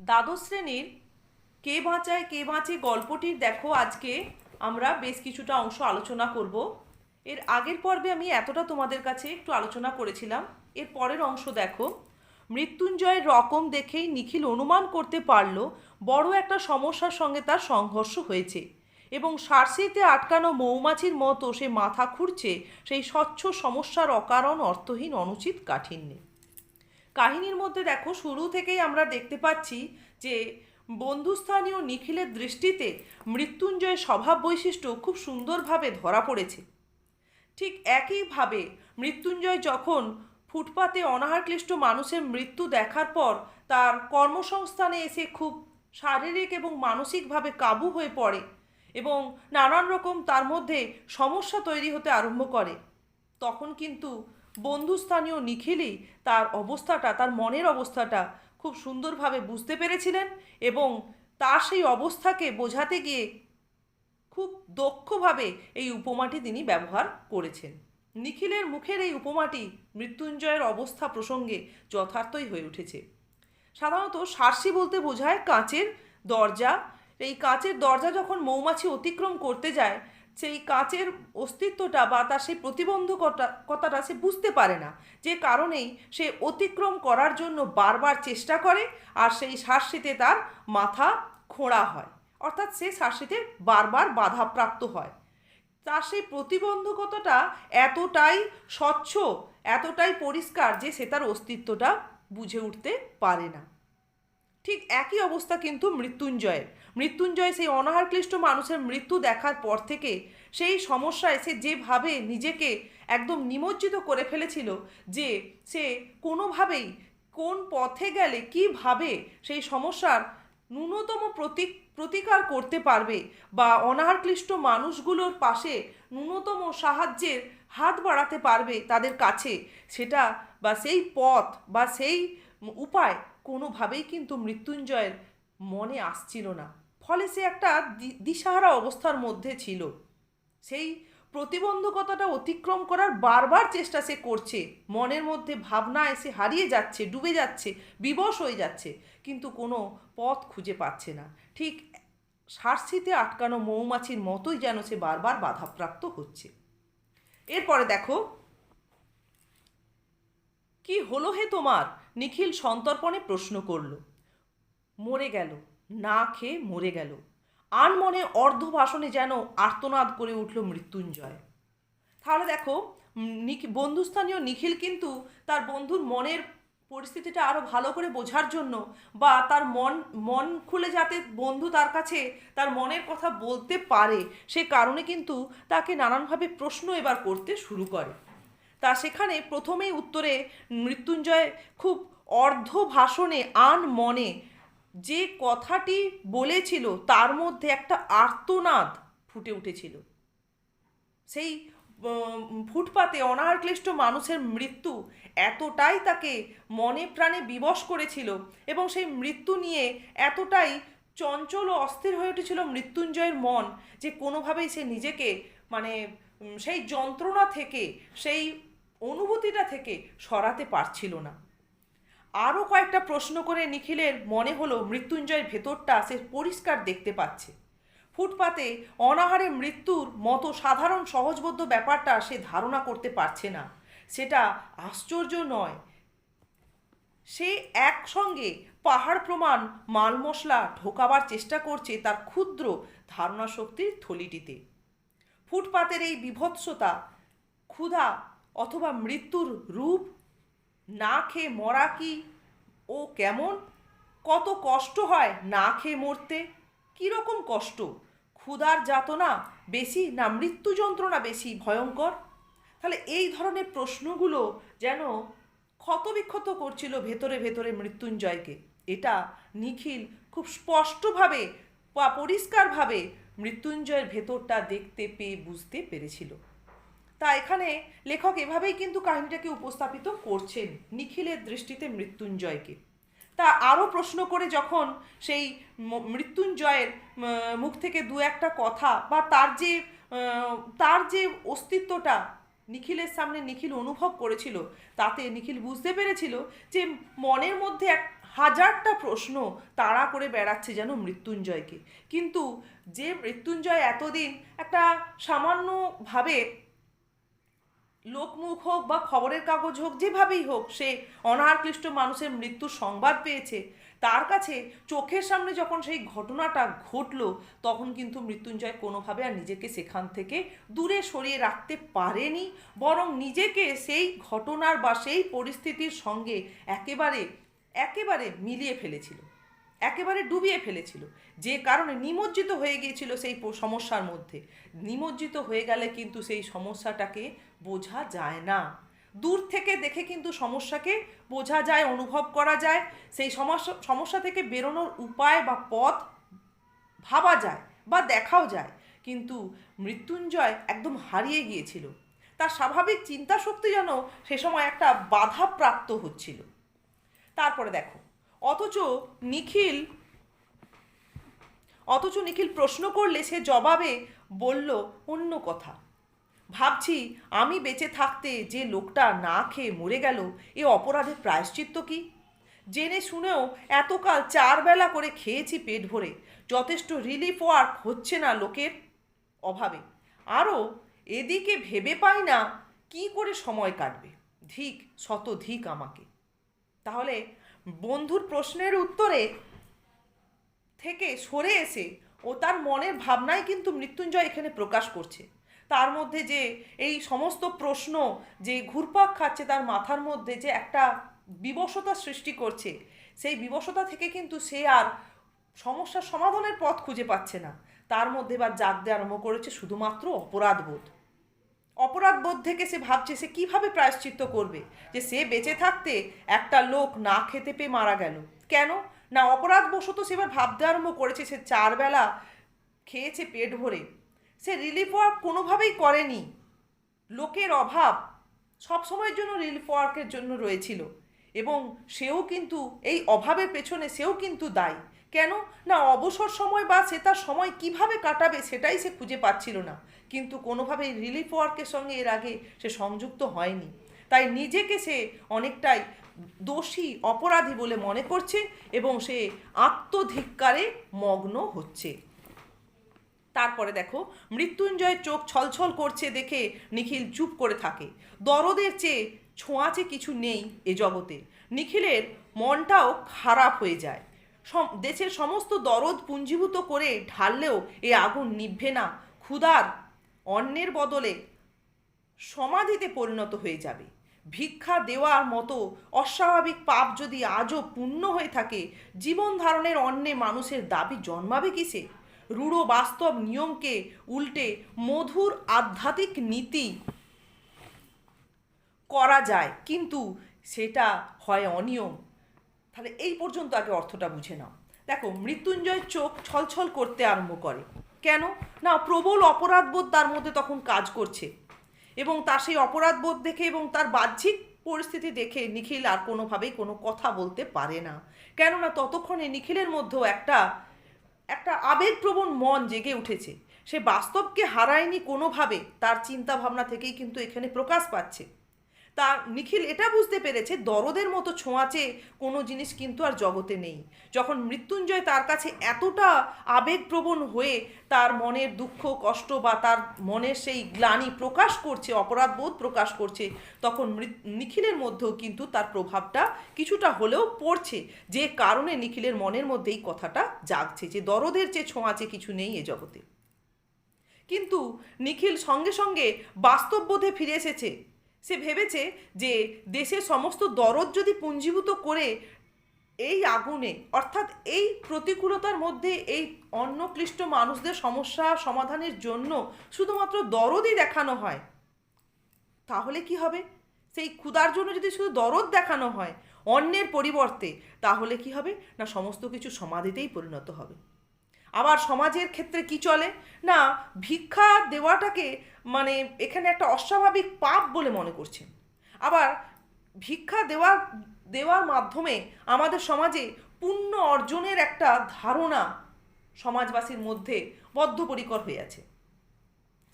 দ্বাদশ শ্রেণির কে বাঁচায়, কে বাঁচে গল্পটির দেখো আজকে। আমরা বেশ কিছুটা অংশ আলোচনা করব। এর আগের পর্বে আমি এতটা তোমাদের কাছে একটু আলোচনা করেছিলাম। এর পরের অংশ দেখো। মৃত্যুঞ্জয়ের রকম দেখেই নিখিল অনুমান করতে পারল, বড় একটা সমস্যার সঙ্গে তার সংঘর্ষ হয়েছে এবং সারসিতে আটকানো মৌমাছির মতো সে মাথা খুঁড়ছে সেই স্বচ্ছ সমস্যার অকারণ অর্থহীন অনুচিত কাঠিন্যে। কাহিনীর মধ্যে দেখো, শুরু থেকেই আমরা দেখতে পাচ্ছি যে বন্ধুস্থানীয় নিখিলের দৃষ্টিতে মৃত্যুঞ্জয়ের স্বভাব বৈশিষ্ট্য খুব সুন্দরভাবে ধরা পড়েছে। ঠিক একইভাবে মৃত্যুঞ্জয় যখন ফুটপাতে অনাহারক্লিষ্ট মানুষের মৃত্যু দেখার পর তার কর্মসংস্থানে এসে খুব শারীরিক এবং মানসিকভাবে কাবু হয়ে পড়ে এবং নানান রকম তার মধ্যে সমস্যা তৈরি হতে আরম্ভ করে। তখন কিন্তু বন্ধুস্থানীয় নিখিলই তার অবস্থাটা, তার মনের অবস্থাটা খুব সুন্দরভাবে বুঝতে পেরেছিলেন এবং তার সেই অবস্থাকে বোঝাতে গিয়ে খুব দক্ষভাবে এই উপমাটি তিনি ব্যবহার করেছেন। নিখিলের মুখের এই উপমাটি মৃত্যুঞ্জয়ের অবস্থা প্রসঙ্গে যথার্থই হয়ে উঠেছে। সাধারণত সার্সি বলতে বোঝায় কাঁচের দরজা। এই কাঁচের দরজা যখন মৌমাছি অতিক্রম করতে যায় সেই কাঁচের অস্তিত্বটা বা তার সেই প্রতিবন্ধকতা, কথাটা সে বুঝতে পারে না। যে কারণেই সে অতিক্রম করার জন্য বারবার চেষ্টা করে আর সেই সার্সিতে তার মাথা খোঁড়া হয়। অর্থাৎ সে শাসিতে বারবার বাধাপ্রাপ্ত হয়। তার সেই প্রতিবন্ধকতাটা এতটাই স্বচ্ছ, এতটাই পরিষ্কার যে সে তার অস্তিত্বটা বুঝে উঠতে পারে না। ঠিক একই অবস্থা কিন্তু মৃত্যুঞ্জয়ের। মৃত্যুঞ্জয় সেই অনাহারক্লিষ্ট মানুষের মৃত্যু দেখার পর থেকে সেই সমস্যায় সে যেভাবে নিজেকে একদম নিমজ্জিত করে ফেলেছিল যে সে কোনোভাবেই কোন পথে গেলে কীভাবে সেই সমস্যার ন্যূনতম প্রতীক, প্রতিকার করতে পারবে বা অনাহারক্লিষ্ট মানুষগুলোর পাশে ন্যূনতম সাহায্যের হাত বাড়াতে পারবে তাদের কাছে, সেটা বা সেই পথ বা সেই উপায় কোনোভাবেই কিন্তু মৃত্যুঞ্জয়ের মনে আসছিল না। ফলে সে একটা দিশাহারা অবস্থার মধ্যে ছিল। সেই প্রতিবন্ধকতাটা অতিক্রম করার বারবার চেষ্টা সে করছে। মনের মধ্যে ভাবনা এসে হারিয়ে যাচ্ছে, ডুবে যাচ্ছে, বিবশ হয়ে যাচ্ছে, কিন্তু কোনো পথ খুঁজে পাচ্ছে না। ঠিক সার্সিতে আটকানো মৌমাছির মতোই যেন সে বারবার বাধাপ্রাপ্ত হচ্ছে। এরপরে দেখো, কি হলো হে তোমার? নিখিল সন্তর্পণে প্রশ্ন করল, মরে গেল, না খেয়ে মরে গেল। আনমনে অর্ধ ভাষণে যেন আর্তনাদ করে উঠল মৃত্যুঞ্জয়। তাহলে দেখো বন্ধুস্থানীয় নিখিল কিন্তু তার বন্ধুর মনের পরিস্থিতিটা আরও ভালো করে বোঝার জন্য বা তার মন মন খুলে যাতে বন্ধু তার কাছে তার মনের কথা বলতে পারে, সে কারণে কিন্তু তাকে নানানভাবে প্রশ্ন এবার করতে শুরু করে। তা সেখানে প্রথমেই উত্তরে মৃত্যুঞ্জয় খুব অর্ধ ভাষণে আন মনে যে কথাটি বলেছিল তার মধ্যে একটা আর্তনাদ ফুটে উঠেছিল। সেই ফুটপাতে অনাহারক্লিষ্ট মানুষের মৃত্যু এতটাই তাকে মনে প্রাণে বিবশ করেছিল এবং সেই মৃত্যু নিয়ে এতটাই চঞ্চল ও অস্থির হয়ে উঠেছিল মৃত্যুঞ্জয়ের মন যে কোনোভাবেই সে নিজেকে মানে সেই যন্ত্রণা থেকে, সেই অনুভূতিটা থেকে সরাতে পারছিল না। আরও কয়েকটা প্রশ্ন করে নিখিলের মনে হলো মৃত্যুঞ্জয়ের ভেতরটা সে পরিষ্কার দেখতে পাচ্ছে। ফুটপাতে অনাহারে মৃত্যুর মতো সাধারণ সহজবোধ্য ব্যাপারটা সে ধারণা করতে পারছে না। সেটা আশ্চর্য নয়। সে একসঙ্গে পাহাড় প্রমাণ মাল মশলা ঢোকাবার চেষ্টা করছে তার ক্ষুদ্র ধারণা শক্তির থলিটিতে। ফুটপাতের এই বিভৎসতা, ক্ষুধা অথবা মৃত্যুর রূপ না খেয়ে মরা কি? ও কেমন? কত কষ্ট হয় না খেয়ে মরতে? কীরকম কষ্ট? ক্ষুধার যাতনা বেশি না মৃত্যু যন্ত্রণা বেশি ভয়ঙ্কর? তাহলে এই ধরনের প্রশ্নগুলো যেন ক্ষতবিক্ষত করছিল ভেতরে ভেতরে মৃত্যুঞ্জয়কে। এটা নিখিল খুব স্পষ্টভাবে বা পরিষ্কারভাবে মৃত্যুঞ্জয়ের ভেতরটা দেখতে পেয়ে বুঝতে পেরেছিল। তা এখানে লেখক এভাবেই কিন্তু কাহিনীটাকে উপস্থাপিত করছেন, নিখিলের দৃষ্টিতে মৃত্যুঞ্জয়কে। তা আরও প্রশ্ন করে যখন সেই মৃত্যুঞ্জয়ের মুখ থেকে দু একটা কথা বা তার যে তার যে অস্তিত্বটা নিখিলের সামনে নিখিল অনুভব করেছিল, তাতে নিখিল বুঝতে পেরেছিল যে মনের মধ্যে এক হাজারটা প্রশ্ন তাড়া করে বেড়াচ্ছে যেন মৃত্যুঞ্জয়কে। কিন্তু যে মৃত্যুঞ্জয় এতদিন একটা সামান্যভাবে লোকমুখ হোক বা খবরের কাগজ হোক, যেভাবেই হোক, সে অনারক্লিষ্ট মানুষের মৃত্যুর সংবাদ পেয়েছে। তার কাছে চোখের সামনে যখন সেই ঘটনাটা ঘটলো, তখন কিন্তু মৃত্যুঞ্জয় কোনোভাবে আর নিজেকে সেখান থেকে দূরে সরিয়ে রাখতে পারেনি, বরং নিজেকে সেই ঘটনার বা সেই পরিস্থিতির সঙ্গে একেবারে একেবারে মিলিয়ে ফেলেছিল। একেবারে ডুবিয়ে ফেলেছিল। যে কারণে নিমজ্জিত হয়ে গিয়েছিল সেই সমস্যার মধ্যে। নিমজ্জিত হয়ে গেলে কিন্তু সেই সমস্যাটাকে বোঝা যায় না। দূর থেকে দেখে কিন্তু সমস্যাকে বোঝা যায়, অনুভব করা যায়। সেই সমস্যা সমস্যা থেকে বেরোনোর উপায় বা পথ ভাবা যায় বা দেখাও যায়। কিন্তু মৃত্যুঞ্জয় একদম হারিয়ে গিয়েছিল। তার স্বাভাবিক চিন্তা শক্তি যেন সে সময় একটা বাধা প্রাপ্ত হচ্ছিল। তারপরে দেখো অথচ নিখিল অথচ নিখিল প্রশ্ন করলে সে জবাবে বলল অন্য কথা। ভাবছি আমি বেঁচে থাকতে যে লোকটা না খেয়ে মরে গেল, এ অপরাধের প্রায়শ্চিত্ত কি? জেনে শুনেও এতকাল চার বেলা করে খেয়েছি পেট ভরে, যথেষ্ট রিলিফ ওয়ার্ক হচ্ছে না লোকের অভাবে। আরও এদিকে ভেবে পাই না কি করে সময় কাটবে। ধিক, শত ধিক আমাকে। তাহলে বন্ধুর প্রশ্নের উত্তরে থেকে সরে এসে ও তার মনের ভাবনায় কিন্তু মৃত্যুঞ্জয় এখানে প্রকাশ করছে। তার মধ্যে যে এই সমস্ত প্রশ্ন, যে ঘুরপাক খাচ্ছে তার মাথার মধ্যে যে একটা বিবশতা সৃষ্টি করছে, সেই বিবশতা থেকে কিন্তু সে আর সমস্যার সমাধানের পথ খুঁজে পাচ্ছে না। তার মধ্যে এবার জাগতে আরম্ভ করেছে শুধুমাত্র অপরাধবোধ। অপরাধবোধ থেকে সে ভাবছে সে কীভাবে প্রায়শ্চিত্ত করবে? যে সে বেঁচে থাকতে একটা লোক না খেতে পেয়ে মারা গেল। কেন? না, অপরাধবশত সে এবার ভাবতে আরম্ভ করেছে, সে চার বেলা খেয়েছে পেট ভরে। সে রিলিফ ওয়ার্ক কোনোভাবেই করেনি। লোকের অভাব সব সময়ের জন্য রিলিফ ওয়ার্কের জন্য রয়েছিল। এবং সেও কিন্তু, এই অভাবের পেছনে সেও কিন্তু দায়ী। কেন? না, অবসর সময় বা সে তার সময় কীভাবে কাটাবে সেটাই সে খুঁজে পাচ্ছিল না। কিন্তু কোনোভাবেই রিলিফ ওয়ার্কের সঙ্গে এর আগে সে সংযুক্ত হয়নি। তাই নিজেকে সে অনেকটাই দোষী, অপরাধী বলে মনে করছে এবং সে আত্মধিক্কারে মগ্ন হচ্ছে। তারপরে দেখো, মৃত্যুঞ্জয়ের চোখ ছলছল করছে দেখে নিখিল চুপ করে থাকে। দরদের চেয়ে ছোঁয়াচে কিছু নেই এ জগতে। নিখিলের মনটাও খারাপ হয়ে যায়। দেশের সমস্ত দরদ পুঞ্জীভূত করে ঢাললেও এ আগুন নিভবে না। ক্ষুধার অন্যের বদলে সমাধিতে পরিণত হয়ে যাবে। ভিক্ষা দেওয়ার মতো অস্বাভাবিক পাপ যদি আজও পূর্ণ হয়ে থাকে, জীবন ধারণের অন্যে মানুষের দাবি জন্মাবে কিসে? রূঢ় বাস্তব নিয়মকে উল্টে মধুর আধ্যাত্মিক নীতি করা যায়, কিন্তু সেটা হয় অনিয়ম। তাহলে এই পর্যন্ত আগে অর্থটা বুঝে নাও। দেখো মৃত্যুঞ্জয় চোখ ছলছল করতে আরম্ভ করে। কেন? না, প্রবল অপরাধবোধ তার মধ্যে তখন কাজ করছে। এবং তার সেই অপরাধবোধ দেখে এবং তার বাহ্যিক পরিস্থিতি দেখে নিখিল আর কোনোভাবেই কোনো কথা বলতে পারে না। কেননা, ততক্ষণে নিখিলের মধ্যেও একটা একটা আবেগপ্রবণ মন জেগে উঠেছে। সে বাস্তবকে হারায়নি কোনোভাবে, তার চিন্তা ভাবনা থেকেই কিন্তু এখানে প্রকাশ পাচ্ছে। তা নিখিল এটা বুঝতে পেরেছে, দরদের মতো ছোঁয়াচে কোনো জিনিস কিন্তু আর জগতে নেই। যখন মৃত্যুঞ্জয় তার কাছে এতটা আবেগপ্রবণ হয়ে তার মনের দুঃখ, কষ্ট বা তার মনের সেই গ্লানি প্রকাশ করছে অপরাধবোধ প্রকাশ করছে, তখন নিখিলের মধ্যেও কিন্তু তার প্রভাবটা কিছুটা হলেও পড়ছে। যে কারণে নিখিলের মনের মধ্যে এই কথাটা জাগছে যে দরদের চেয়ে ছোঁয়াচে কিছু নেই এ জগতে। কিন্তু নিখিল সঙ্গে সঙ্গে বাস্তববোধে ফিরে এসেছে। সে ভেবেছে যে দেশের সমস্ত দরদ যদি পুঞ্জীভূত করে এই আগুনে, অর্থাৎ এই প্রতিকূলতার মধ্যে এই অন্নক্লিষ্ট মানুষদের সমস্যা সমাধানের জন্য শুধুমাত্র দরদই দেখানো হয়, তাহলে কি হবে? সেই ক্ষুধার জন্য যদি শুধু দরদ দেখানো হয় অন্যের পরিবর্তে, তাহলে কি হবে? না সমস্ত কিছু সমাধিতেই পরিণত হবে। আবার সমাজের ক্ষেত্রে কি চলে? না, ভিক্ষা দেওয়াটাকে মানে এখানে একটা অস্বাভাবিক পাপ বলে মনে করছেন আবার ভিক্ষা দেওয়া, দেওয়ার মাধ্যমে আমাদের সমাজে পুণ্য অর্জনের একটা ধারণা সমাজবাসীর মধ্যে বদ্ধপরিকর হয়ে আছে।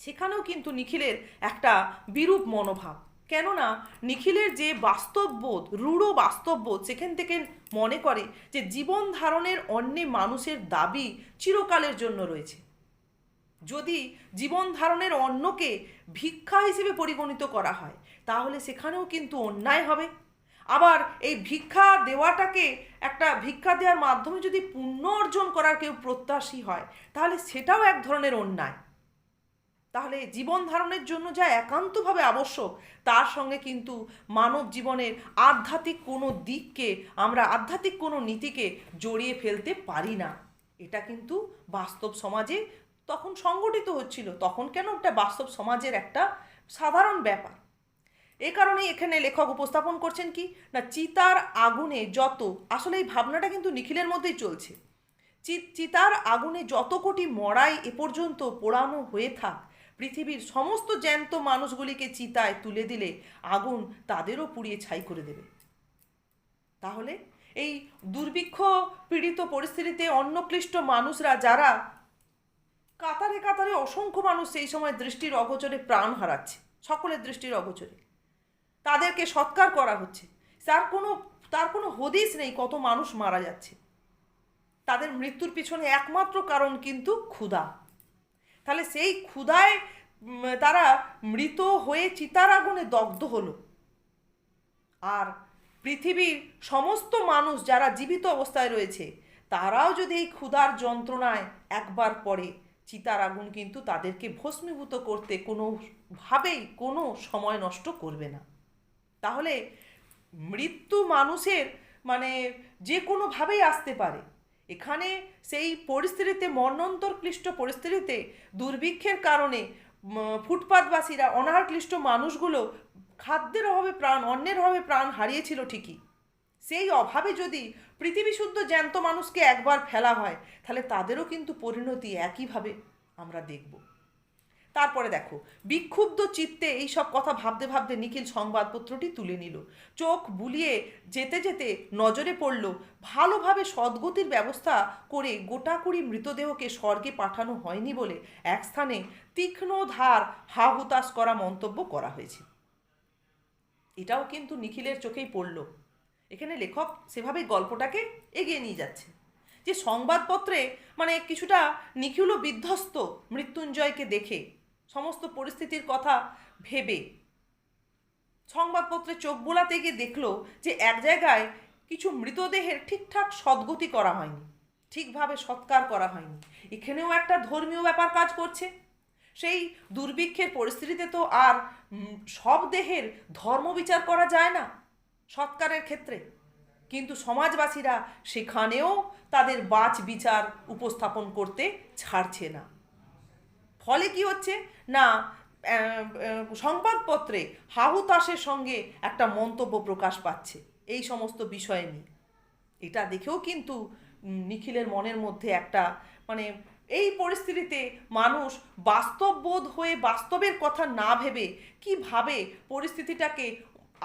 সেখানেও কিন্তু নিখিলের একটা বিরূপ মনোভাব। কেননা নিখিলের যে বাস্তববোধ, রূঢ় বাস্তববোধ সেখান থেকে মনে করে যে জীবন ধারণের অন্যে মানুষের দাবি চিরকালের জন্য রয়েছে। যদি জীবন ধারণের অন্যকে ভিক্ষা হিসেবে পরিগণিত করা হয়, তাহলে সেখানেও কিন্তু অন্যায় হবে। আবার এই ভিক্ষা দেওয়াটাকে একটা ভিক্ষা দেওয়ার মাধ্যমে যদি পুণ্য অর্জন করার কেউ প্রত্যাশী হয়, তাহলে সেটাও এক ধরনের অন্যায়। তাহলে জীবন ধারণের জন্য যা একান্তভাবে আবশ্যক, তার সঙ্গে কিন্তু মানব জীবনের আধ্যাত্মিক কোনো দিককে আমরা, আধ্যাত্মিক কোনো নীতিকে জড়িয়ে ফেলতে পারি না। এটা কিন্তু বাস্তব সমাজে তখন সংগঠিত হচ্ছিল, তখন কেন একটা বাস্তব সমাজের একটা সাধারণ ব্যাপার। এ কারণে এখানে লেখক উপস্থাপন করছেন কি, না চিতার আগুনে যত, আসলে এই ভাবনাটা কিন্তু নিখিলের মধ্যেই চলছে। চিতার আগুনে যত কোটি মড়াই এ পর্যন্ত পোড়ানো হয়ে থাক পৃথিবীর সমস্ত জ্যান্ত মানুষগুলিকে চিতায় তুলে দিলে আগুন তাদেরও পুড়িয়ে ছাই করে দেবে। তাহলে এই দুর্ভিক্ষ পীড়িত পরিস্থিতিতে অন্নক্লিষ্ট মানুষরা যারা কাতারে কাতারে অসংখ্য মানুষ সেই সময় দৃষ্টির অগোচরে প্রাণ হারাচ্ছে, সকলের দৃষ্টির অগোচরে। তাদেরকে সৎকার করা হচ্ছে। তার কোনো তার কোনো হদিস নেই কত মানুষ মারা যাচ্ছে। তাদের মৃত্যুর পিছনে একমাত্র কারণ কিন্তু ক্ষুধা। তাহলে সেই ক্ষুধায় তারা মৃত হয়ে চিতার আগুনে দগ্ধ হলো। আর পৃথিবীর সমস্ত মানুষ যারা জীবিত অবস্থায় রয়েছে, তারাও যদি এই ক্ষুধার যন্ত্রণায় একবার পড়ে চিতার আগুন কিন্তু তাদেরকে ভস্মীভূত করতে কোনোভাবেই কোনো সময় নষ্ট করবে না। তাহলে মৃত্যু মানুষের মানে যে কোনোভাবেই আসতে পারে। এখানে সেই পরিস্থিতিতে মর্ণন্তর ক্লিষ্ট পরিস্থিতিতে, দুর্ভিক্ষের কারণে ফুটপাতবাসীরা অনাহার ক্লিষ্ট মানুষগুলো খাদ্যের অভাবে প্রাণ অন্যের অভাবে প্রাণ হারিয়েছিল ঠিকই। সেই অভাবে যদি পৃথিবী শুদ্ধ জ্যান্ত মানুষকে একবার ফেলা হয়, তাহলে তাদেরও কিন্তু পরিণতি একইভাবে আমরা দেখব। তারপরে দেখো, বিক্ষুব্ধ চিত্তে এই সব কথা ভাবতে ভাবতে নিখিল সংবাদপত্রটি তুলে নিল। চোখ বুলিয়ে যেতে যেতে নজরে পড়ল, ভালোভাবে সদ্গতির ব্যবস্থা করে গোটাকুড়ি মৃতদেহকে স্বর্গে পাঠানো হয়নি বলে এক স্থানে তীক্ষ্ণ ধার হা হুতাশ করা মন্তব্য করা হয়েছে। এটাও কিন্তু নিখিলের চোখেই পড়ল। এখানে লেখক সেভাবে গল্পটাকে এগিয়ে নিয়ে যাচ্ছে। যে সংবাদপত্রে মানে কিছুটা নিখিলও বিধ্বস্ত মৃত্যুঞ্জয়কে দেখে সমস্ত পরিস্থিতির কথা ভেবে। সংবাদপত্রে চোখ বোলাতে গিয়ে দেখল যে এক জায়গায় কিছু মৃতদেহের ঠিকঠাক সদ্গতি করা হয়নি, ঠিকভাবে সৎকার করা হয়নি। এখানেও একটা ধর্মীয় ব্যাপার কাজ করছে। সেই দুর্ভিক্ষের পরিস্থিতিতে তো আর সব দেহের ধর্ম বিচার করা যায় না সৎকারের ক্ষেত্রে। কিন্তু সমাজবাসীরা সেখানেও তাদের বাচ বিচার উপস্থাপন করতে ছাড়ছে না। ফলে কি হচ্ছে? না সংবাদপত্রে হাহুতাসের সঙ্গে একটা মন্তব্য প্রকাশ পাচ্ছে, এই সমস্ত বিষয় নিয়ে। এটা দেখেও কিন্তু নিখিলের মনের মধ্যে একটা মানে এই পরিস্থিতিতে মানুষ বাস্তববোধ হয়ে বাস্তবের কথা না ভেবে কীভাবে পরিস্থিতিটাকে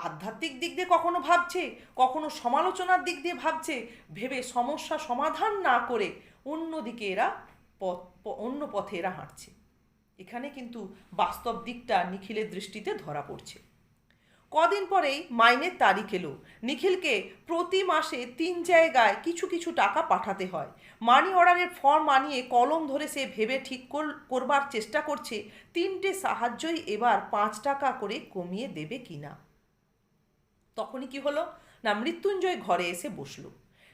আধ্যাত্মিক দিক দিয়ে কখনো ভাবছে, কখনো সমালোচনার দিক দিয়ে ভাবছে, ভেবে সমস্যা সমাধান না করে অন্যদিকে এরা পথ, অন্য পথে এরা হাঁটছে। এখানে কিন্তু বাস্তব দিকটা নিখিলের দৃষ্টিতে ধরা পড়ছে। কদিন পরেই মাইনের তারিখ এলো। নিখিলকে প্রতি মাসে তিন জায়গায় কিছু কিছু টাকা পাঠাতে হয়। মানি অর্ডারের ফর্ম আনিয়ে কলম ধরে সে ভেবে ঠিক কর- করবার চেষ্টা করছে, তিনটে সাহায্যই এবার পাঁচ টাকা করে কমিয়ে দেবে কিনা। তখনই কি হলো? না, মৃত্যুঞ্জয় ঘরে এসে বসল।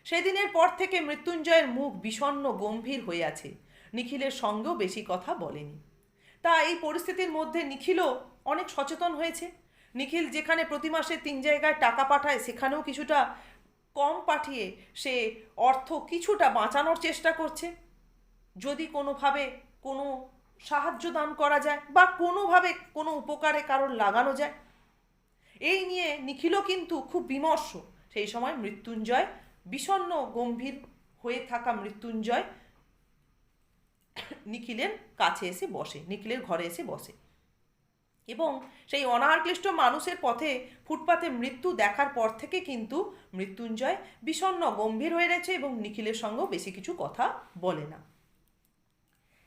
সেদিনের পর থেকে মৃত্যুঞ্জয়ের মুখ বিষণ্ণ গম্ভীর হয়ে আছে। নিখিলের সঙ্গেও বেশি কথা বলেনি। তা এই পরিস্থিতির মধ্যে নিখিলও অনেক সচেতন হয়েছে। নিখিল যেখানে প্রতি মাসে তিন জায়গায় টাকা পাঠায়, সেখানেও কিছুটা কম পাঠিয়ে সে অর্থ কিছুটা বাঁচানোর চেষ্টা করছে। যদি কোনোভাবে কোনো সাহায্য দান করা যায় বা কোনোভাবে কোনো উপকারে কারোর লাগানো যায়। এই নিয়ে নিখিলও কিন্তু খুব বিমর্ষ। সেই সময় মৃত্যুঞ্জয় বিষণ্ণ গম্ভীর হয়ে থাকা মৃত্যুঞ্জয় নিখিলের কাছে এসে বসে, নিখিলের ঘরে এসে বসে। এবং সেই অনাহারক্লিষ্ট মানুষের পথে ফুটপাতে মৃত্যু দেখার পর থেকে কিন্তু মৃত্যুঞ্জয় বিষণ্ণ, গম্ভীর হয়ে রয়েছে এবং নিখিলের সঙ্গেও বেশি কিছু কথা বলে না।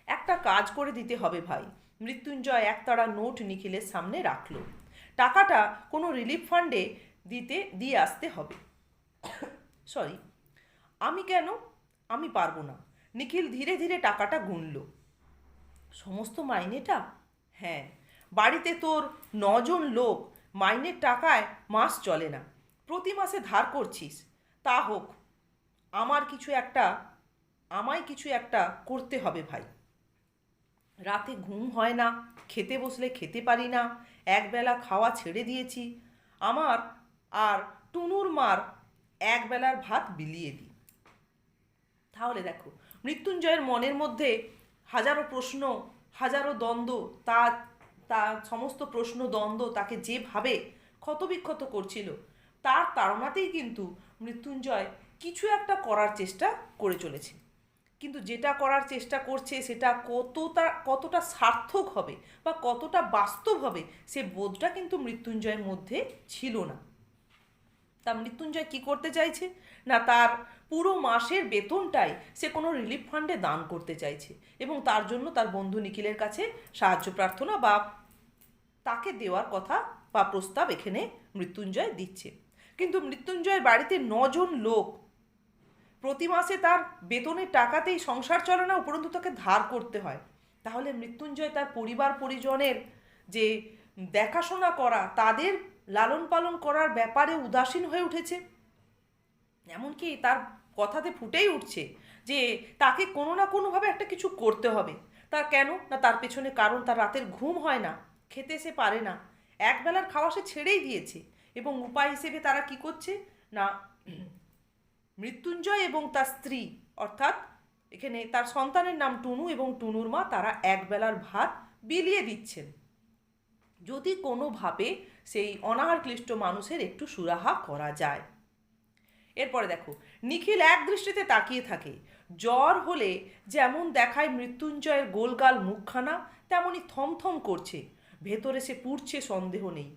একটা কাজ করে দিতে হবে ভাই। মৃত্যুঞ্জয় একতাড়া নোট নিখিলের সামনে রাখল। টাকাটা কোনো রিলিফ ফান্ডে দিতে, দিয়ে আসতে হবে। সরি, আমি কেন? আমি পারব না। নিখিল ধীরে ধীরে টাকাটা গুনল। সমস্ত মাইনেটা? হ্যাঁ। বাড়িতে তোর নজন লোক, মাইনের টাকায় মাস চলে না। প্রতি মাসে ধার করছিস। তা হোক, আমার কিছু একটা, আমায় কিছু একটা করতে হবে ভাই। রাতে ঘুম হয় না, খেতে বসলে খেতে পারি না, একবেলা খাওয়া ছেড়ে দিয়েছি। আমার আর টুনুর মার একবেলার ভাত বিলিয়ে দিই তাহলে দেখো মৃত্যুঞ্জয়ের মনের মধ্যে হাজারো প্রশ্ন, হাজারো দ্বন্দ্ব, তা তার সমস্ত প্রশ্ন দ্বন্দ্ব তাকে যেভাবে ক্ষতবিক্ষত করছিল, তার তাড়নাতেই কিন্তু মৃত্যুঞ্জয় কিছু একটা করার চেষ্টা করে চলেছে। কিন্তু যেটা করার চেষ্টা করছে সেটা কতটা কতটা সার্থক হবে বা কতটা বাস্তব হবে সে বোধটা কিন্তু মৃত্যুঞ্জয়ের মধ্যে ছিল না। তা মৃত্যুঞ্জয় কি করতে চাইছে? না তার পুরো মাসের বেতনটাই সে কোনো রিলিফ ফান্ডে দান করতে চাইছে এবং তার জন্য তার বন্ধু নিখিলের কাছে সাহায্য প্রার্থনা বা তাকে দেওয়ার কথা বা প্রস্তাব এখানে মৃত্যুঞ্জয় দিচ্ছে। কিন্তু মৃত্যুঞ্জয়ের বাড়িতে নজন লোক প্রতি মাসে তার বেতনের টাকাতেই সংসার চলে না, উপরন্তু তাকে ধার করতে হয়। তাহলে মৃত্যুঞ্জয় তার পরিবার পরিজনের যে দেখাশোনা করা, তাদের লালন পালন করার ব্যাপারে উদাসীন হয়ে উঠেছে। এমনকি তার কথাতে ফুটেই উঠছে যে তাকে কোনো না কোনোভাবে একটা কিছু করতে হবে। তা কেন? না তার পেছনে কারণ তার রাতের ঘুম হয় না, খেতে সে পারে না। একবেলার খাওয়া সে ছেড়েই দিয়েছে এবং উপায় হিসেবে তারা কি করছে? না, মৃত্যুঞ্জয় এবং তার স্ত্রী, অর্থাৎ এখানে তার সন্তানের নাম টুনু এবং টুনুর মা তারা একবেলার ভাত বিলিয়ে দিচ্ছেন। যদি কোনোভাবে সেই অনাহার ক্লিষ্ট মানুষের একটু সুরাহা করা যায়। এরপরে দেখো, নিখিল এক দৃষ্টিতে তাকিয়ে থাকে। জ্বর হলে যেমন দেখায় মৃত্যুঞ্জয়ের গোলগাল মুখখানা তেমনই থমথম করছে। ভেতরে সে পুড়ছে, সন্দেহ নেই।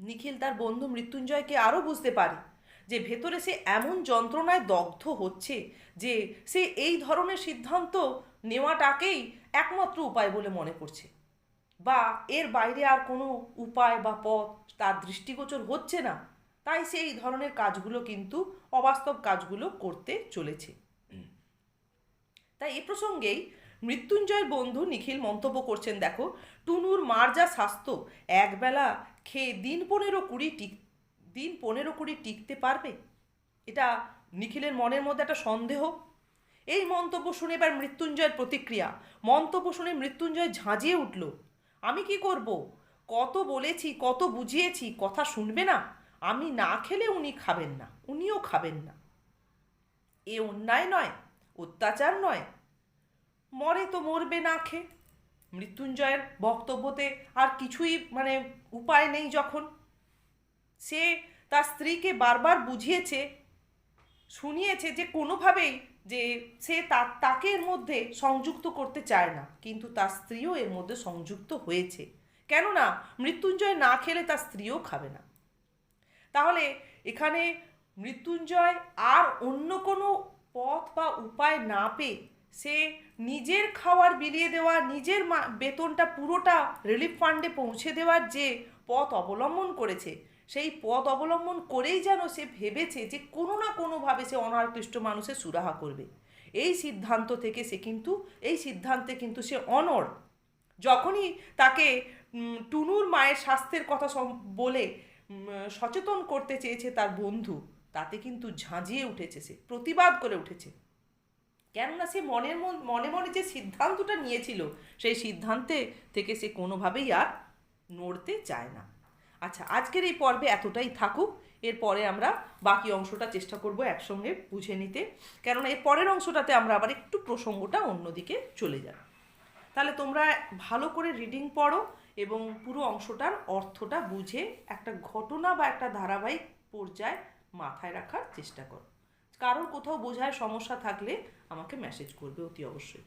নিখিল তার বন্ধু মৃত্যুঞ্জয়কে আরও বুঝতে পারে যে ভেতরে সে এমন যন্ত্রণায় দগ্ধ হচ্ছে যে সে এই ধরনের সিদ্ধান্ত নেওয়াটাকেই একমাত্র উপায় বলে মনে করছে। বা এর বাইরে আর কোনো উপায় বা পথ তার দৃষ্টিগোচর হচ্ছে না। তাই সে এই ধরনের কাজগুলো কিন্তু অবাস্তব কাজগুলো করতে চলেছে। তাই এ প্রসঙ্গেই মৃত্যুঞ্জয়ের বন্ধু নিখিল মন্তব্য করছেন দেখো টুনুর মার যা স্বাস্থ্য একবেলা খেয়ে দিন পনেরো কুড়ি টিক দিন পনেরো কুড়ি টিকতে পারবে? এটা নিখিলের মনের মধ্যে একটা সন্দেহ। এই মন্তব্য শুনে এবার মৃত্যুঞ্জয়ের প্রতিক্রিয়া। মন্তব্য শুনে মৃত্যুঞ্জয় ঝাঁঝিয়ে উঠল আমি কি করব? কত বলেছি কত বুঝিয়েছি কথা শুনবে না? আমি না খেলে উনি খাবেন না, উনিও খাবেন না। এ অন্যায় নয়, অত্যাচার নয়। মরে তো মরবে না খেয়ে মৃত্যুঞ্জয়ের বক্তব্যতে আর কিছুই মানে উপায় নেই যখন। সে তার স্ত্রীকে বারবার বুঝিয়েছে, শুনিয়েছে যে কোনোভাবেই যে সে তা- তাকে এর মধ্যে সংযুক্ত করতে চায় না, কিন্তু তার স্ত্রীও এর মধ্যে সংযুক্ত হয়েছে। কেননা, মৃত্যুঞ্জয় না খেলে তার স্ত্রীও খাবে না। তাহলে এখানে মৃত্যুঞ্জয় আর অন্য কোনো পথ বা উপায় না পেয়ে সে নিজের খাওয়ার বিলিয়ে দেওয়া, নিজের বেতনটা পুরোটা রিলিফ ফান্ডে পৌঁছে দেওয়ার যে পথ অবলম্বন করেছে, সেই পথ অবলম্বন করেই যেন সে ভেবেছে যে কোনো না কোনোভাবে সে অনাকৃষ্ট মানুষের সুরাহা করবে। এই সিদ্ধান্ত থেকে সে কিন্তু, এই সিদ্ধান্তে কিন্তু সে অনড়। যখনই তাকে টুনুর মায়ের স্বাস্থ্যের কথা বলে সচেতন করতে চেয়েছে তার বন্ধু। তাতে কিন্তু ঝাঁঝিয়ে উঠেছে সে, প্রতিবাদ করে উঠেছে। কেননা সে মনের মন, মনে যে সিদ্ধান্তটা নিয়েছিল, সেই সিদ্ধান্তে থেকে সে কোনোভাবেই আর নড়তে চায় না। আচ্ছা আজকের এই পর্বে এতটাই থাকুক। এরপরে আমরা বাকি অংশটা চেষ্টা করব একসঙ্গে বুঝে নিতে। কেননা এর পরের অংশটাতে আমরা আবার একটু প্রসঙ্গটা অন্যদিকে চলে যাব তাহলে তোমরা ভালো করে রিডিং পড়ো এবং পুরো অংশটার অর্থটা বুঝে একটা ঘটনা বা একটা ধারাবাহিক পর্যায়ে মাথায় রাখার চেষ্টা করো। কারোর কোথাও বোঝায় সমস্যা থাকলে আমাকে মেসেজ করবে অতি অবশ্যই।